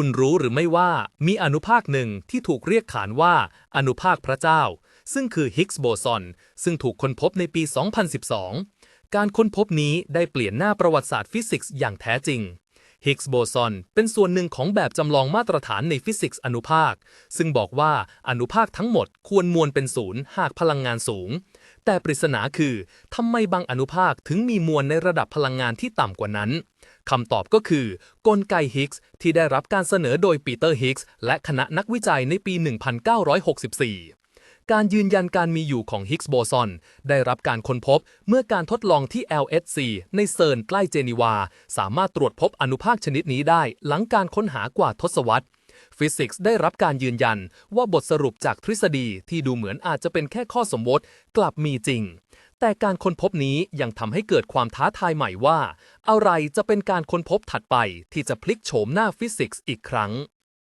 คุณรู้หรือไม่ว่ามีอนุภาคหนึ่งที่ถูกเรียกขานว่าอนุภาคพระเจ้า ซึ่งคือฮิกส์โบซอนซึ่งถูกค้นพบในปี 2012 การค้นพบนี้ได้เปลี่ยนหน้าประวัติศาสตร์ฟิสิกส์อย่างแท้จริง ฮิกส์โบซอนเป็นส่วนหนึ่งของแบบจำลองมาตรฐานในฟิสิกส์อนุภาค ซึ่งบอกว่าอนุภาคทั้งหมดควรมวลเป็นศูนย์หากพลังงานสูง แต่ปริศนาคือทำไมบางอนุภาคถึงมีมวลในระดับพลังงานที่ต่ำกว่านั้นคำตอบก็คือกลไกฮิกส์ที่ได้รับการเสนอโดยปีเตอร์ฮิกส์และคณะนักวิจัยในปี 1964 การยืนยันการมีอยู่ของฮิกส์โบซอนได้รับการค้นพบเมื่อการทดลองที่ LHC ในเซิร์นใกล้เจนีวา สามารถตรวจพบอนุภาคชนิดนี้ได้ หลังการค้นหากว่าทศวรรษฟิสิกส์ได้รับการยืนยันว่าบทสรุปจากทฤษฎีที่ดูเหมือนอาจจะเป็นแค่ข้อสมมติกลับมีจริง แต่การค้นพบนี้ยังทำให้เกิดความท้าทายใหม่ว่า อะไรจะเป็นการค้นพบถัดไปที่จะพลิกโฉมหน้าฟิสิกส์อีกครั้ง